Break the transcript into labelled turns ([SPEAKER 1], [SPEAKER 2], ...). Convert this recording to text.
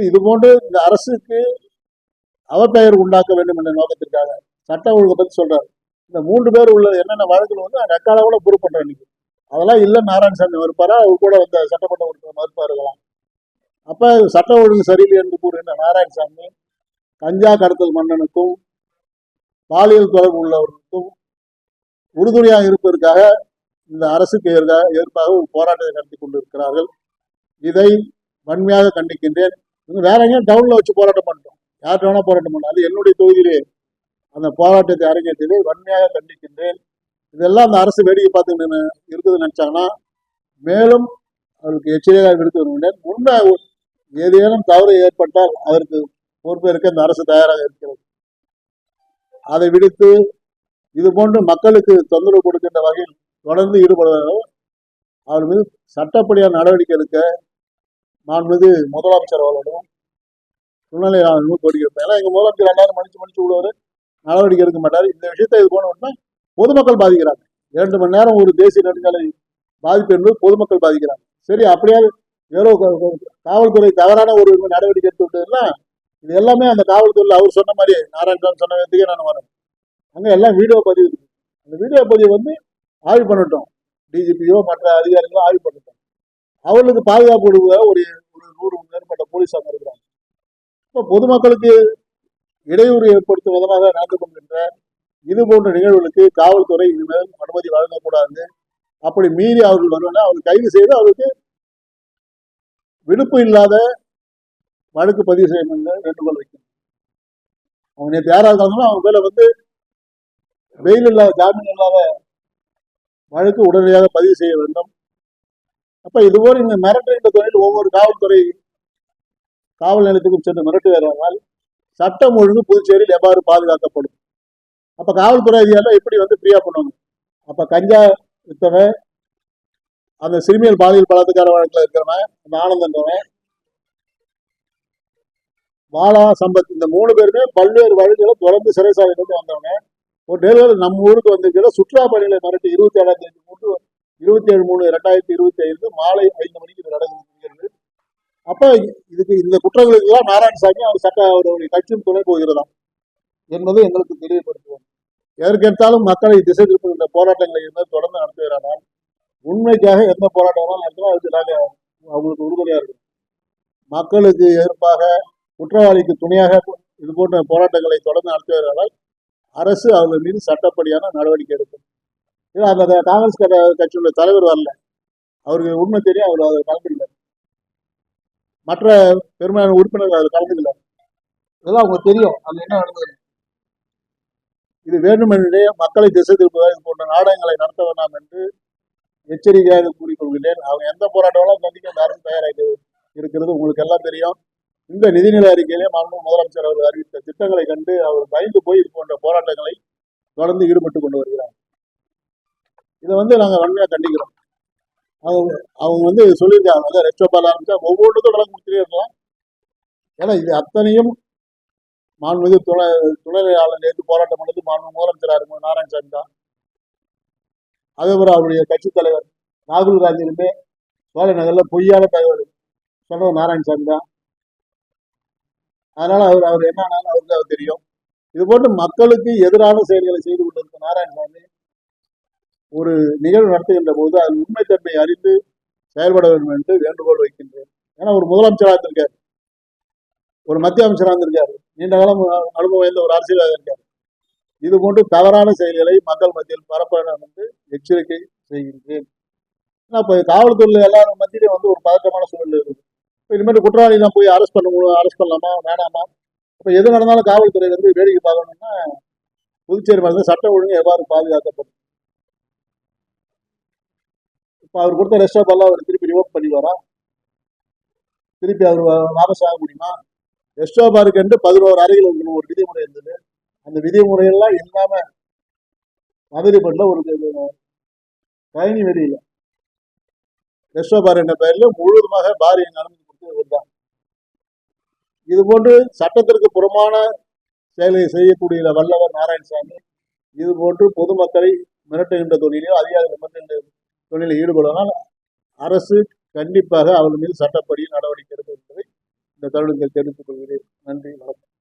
[SPEAKER 1] இது- போன்று இந்த அரசுக்கு அவப்பெயர் உண்டாக்க வேண்டும் என்ற நோக்கத்திற்காக சட்ட ஒழுங்கை பத்தி சொல்றாரு. இந்த மூன்று பேர் உள்ள என்னென்ன வழக்குகள் வந்து ரெக்கார்டோட ப்ரூவ் பண்றேன் இன்னைக்கு. அதெல்லாம் இல்ல நாராயணசாமி மறுப்பாரா அவர் கூட வந்த சட்டமன்ற உறுப்பினர் மறுப்பாருக்கலாம் அப்ப சட்ட ஒழுங்கு சரியில்லை என்று கூறுகின்ற நாராயணசாமி கஞ்சா கடத்தல் மன்னனுக்கும் பாலியல் தொடர்பு உள்ளவர்களுக்கும் உறுதுணையாக இருப்பதற்காக இந்த அரசுக்கு எதிராக எதிர்ப்பாக ஒரு போராட்டத்தை நடத்தி கொண்டிருக்கிறார்கள். இதை வன்மையாக கண்டிக்கின்றேன். வேற எங்கேயும் டவுன்ல வச்சு போராட்டம் பண்ணிட்டோம். யார்கிட்ட வேணா போராட்டம் பண்ணலாம். அது என்னுடைய தொகுதியிலே அந்த போராட்டத்தை அரங்கேற்றதை வன்மையாக கண்டிக்கின்றேன். இதெல்லாம் அந்த அரசு வேடிக்கை பார்த்து நின்னு- இருக்குதுன்னு நினைச்சாங்கன்னா மேலும் அவருக்கு எச்சரிக்கையாக விடுத்து வருகின்றேன். உண்மை ஏதேனும் தவறு ஏற்பட்டால் அதற்கு பொறுப்பேற்க இந்த அரசு தயாராக இருக்கிறது. அதை விடுத்து இது போன்று மக்களுக்கு தொந்தரவு கொடுக்கின்ற வகையில் தொடர்ந்து ஈடுபடுவதால் அவர் மீது சட்டப்படியான நடவடிக்கை எடுக்க நான் மீது முதலமைச்சர் அவர்களும் துணைநிலை ஆளுநரும் கோரிக்கை ஏன்னா எங்க முதலமைச்சர் எல்லாரும் மன்னிச்சு மன்னிச்சு விடுவாரு. நடவடிக்கை எடுக்க மாட்டார். இந்த விஷயத்தை இது போனோம்னா பொதுமக்கள் பாதிக்கிறாங்க. இரண்டு மணி நேரம் ஒரு தேசிய நெடுஞ்சாலை பாதிப்பு என்பது பொதுமக்கள் பாதிக்கிறாங்க. சரி அப்படியே ஏதோ காவல்துறை தவறான ஒரு நடவடிக்கை எடுத்து விட்டதுன்னா இது எல்லாமே அந்த காவல்துறையில் அவர் சொன்ன மாதிரி நாராயணசாமி சொன்ன விதத்துக்கே நான் வரேன். அங்கே எல்லாம் வீடியோ பதிவு இருக்கு. அந்த வீடியோ பதிவு வந்து ஆய்வு பண்ணட்டும். டிஜிபியோ மற்ற அதிகாரிகளோ ஆய்வு பண்ணட்டும். அவர்களுக்கு பாதுகாப்பு கொடுக்க ஒரு ஒரு நூறு மேற்பட்ட போலீஸ் அங்கே இருக்கிறாங்க இப்போ பொதுமக்களுக்கு இடையூறு ஏற்படுத்தும் விதமாக நடந்து கொள்கின்ற இது போன்ற நிகழ்வுகளுக்கு காவல்துறை இனிமேல் அனுமதி வழங்கக்கூடாது. அப்படி மீறி அவர்கள் வருவாங்க அவர்கள் கைது செய்து அவருக்கு விடுப்பு இல்லாத வழக்கு பதிவு செய்ய வேண்டுகோள் வைக்கணும். அவங்க நேற்று யாராக இருந்தாலும் அவங்க மேல வந்து வெயில் இல்லாத ஜாமீன் இல்லாத வழக்கு உடனடியாக பதிவு செய்ய வேண்டும். அப்ப இதுபோல் இந்த மிரட்டுகின்ற தொழில் ஒவ்வொரு காவல்துறை காவல் நிலையத்துக்கும் சென்று மிரட்டுகிறார்கள் சட்டம் ஒழுங்கு புதுச்சேரியில் எவ்வாறு பாதுகாக்கப்படும்? அப்ப காவல்துறை அதிகாரிகள் எப்படி வந்து ஃப்ரீயா பண்ணுவாங்க? அப்ப கஞ்சா வித்தவன் அந்த சிறுமியல் பாலியல் பலாத்கார வழக்கில் இருக்கிறவன் அந்த ஆனந்தன்றவன் மாலா சம்பத் இந்த மூணு பேருமே பல்வேறு வழக்குகளை தொடர்ந்து சிறைசாலையிலிருந்து வந்தவங்க. ஒரு டெலிவரி நம்ம ஊருக்கு வந்திருக்கிற சுற்றுலா பயணிகளை மிரட்டி இருபத்தி ஏழாம் தேதி மூன்று இருபத்தி ஏழு மூணு ரெண்டாயிரத்தி இருபத்தி ஐந்து மாலை ஐந்து மணிக்கு இது அப்ப இதுக்கு இந்த குற்றங்களுக்கு எல்லாம் நாராயணசாமி அவர் சட்ட அவருடைய கட்சியும் துணை போகிறதாம் என்பது எங்களுக்கு தெரியப்படுத்துவோம். எதற்கெடுத்தாலும் மக்களை திசை திருப்புகின்ற போராட்டங்களை இருந்தால் தொடர்ந்து நடத்துகிறானால் உண்மைக்காக எந்த போராட்டங்களும் நடத்தினா அதுக்கு நாங்கள் அவங்களுக்கு உறுதுணையா இருக்கும். மக்களுக்கு எதிர்ப்பாக குற்றவாளிக்கு துணையாக இது போன்ற போராட்டங்களை தொடர்ந்து நடத்துகிறார்கள். அரசு அவர்கள் மீது சட்டப்படியான நடவடிக்கை எடுக்கும். இல்லை அந்த காங்கிரஸ் கட்சி- கட்சியுடைய தலைவர் வரல. அவருக்கு உண்மை தெரியும் அவர் அதில் கலந்துக்கல. மற்ற பெருமையான உறுப்பினர்கள் அதில் கலந்துக்கல இதெல்லாம் அவங்களுக்கு தெரியும். அது என்ன நடந்தது? இது வேண்டுமென்றே மக்களை திசை திருப்பதாக இது போன்ற நாடகங்களை நடத்த வேண்டாம் என்று எச்சரிக்கையாக கூறிக்கொள்கிறேன் அவங்க எந்த போராட்டங்களும் கண்டிக்க அந்த அரசு தயாராக இருக்கிறது. உங்களுக்கு எல்லாம் தெரியும். இந்த நிதிநிலை அறிக்கையிலே மாண்பு முதலமைச்சர் அவர் அறிவித்த திட்டங்களை கண்டு அவர் பயந்து போய் இது போன்ற போராட்டங்களை தொடர்ந்து ஈடுபட்டு கொண்டு வருகிறார். இதை வந்து நாங்கள் வன்மையாக கண்டிக்கிறோம். அவங்க அவங்க வந்து சொல்லியிருக்காங்க அதாவது ரெஸ்டோபால் ஆரம்பிச்சா ஒவ்வொன்றுக்கும் விலை கொடுத்துட்டே இருக்கலாம். ஏன்னா இது அத்தனையும் மாண்புமிகு துணை துணைநிலை நேற்று போராட்டம் பண்ணது மாண்பு முதலமைச்சராக இருக்கும் நாராயணசாமி தான். அதேபோல் அவருடைய கட்சித் தலைவர் ராகுல் காந்தியுமே சோழ நகரில் பொய்யான தகவல் சொன்னவர் நாராயணசாமி தான். அதனால அவர் அவர் என்னன்னாலும் அவருக்கு அவர் தெரியும். இது போட்டு மக்களுக்கு எதிரான செயல்களை செய்து கொண்டிருக்க நாராயணசாமி ஒரு நிகழ்வு நடத்துகின்ற போது அது உண்மைத்தன்மை அறிந்து செயல்பட வேண்டும் என்று வேண்டுகோள் வைக்கின்றேன். ஏன்னா ஒரு முதலமைச்சராக இருந்திருக்காரு. ஒரு மத்திய அமைச்சராக இருந்திருக்காரு. நீண்ட காலம் அனுபவம் வாய்ந்த ஒரு அரசியலாக இருக்காரு. இது போன்று தவறான செயல்களை மக்கள் மத்தியில் பரப்ப வந்து எச்சரிக்கை செய்கின்றேன். ஏன்னா இப்போ காவல்துறையில் எல்லாரும் மத்தியிலேயே வந்து ஒரு பதட்டமான சூழ்நிலை இருக்குது. இப்போ இனிமேல் குற்றவாளிலாம் போய் அரெஸ்ட் பண்ண அரெஸ்ட் பண்ணலாமா வேணாமா? இப்போ எது நடந்தாலும் காவல்துறை வந்து வேடிக்கை பார்க்கணும்னா புதுச்சேரி மாநில சட்ட ஒழுங்கு எவ்வாறு பாதுகாக்கப்படும்? இப்போ அவர் கொடுத்த ரெஸ்டாப் எல்லாம் அவர் திருப்பி ரிவோக் பண்ணிடுவாரா? திருப்பி அவர் வாபஸ் ஆக முடியுமா? ரெஸ்டோபாருக்கு என்று பதினோரு அறைகள் இருக்கணும் ஒரு விதிமுறை இருந்தது. அந்த விதிமுறையெல்லாம் இல்லாம பண்ணல ஒரு பயணி வெளியில. ரெஸ்டோபார் என்ற பெயரில் முழுவதுமாக பார் எங்க அனுமதி கொடுத்தது தான் இது போன்று சட்டத்திற்கு புறமான செயலை செய்யக்கூடிய வல்லவர் நாராயணசாமி இது போன்று பொதுமக்களை மிரட்டுகின்ற தொழிலையோ அதிகாரிகள் மிரட்டுகின்ற தொழிலில் ஈடுபடுவதால் அரசு கண்டிப்பாக அவர்கள் மீது சட்டப்படி நடவடிக்கை எடுக்கும் என்பதை இந்த தருணத்தில் தெரிவித்துக் கொள்கிறேன். நன்றி வணக்கம்.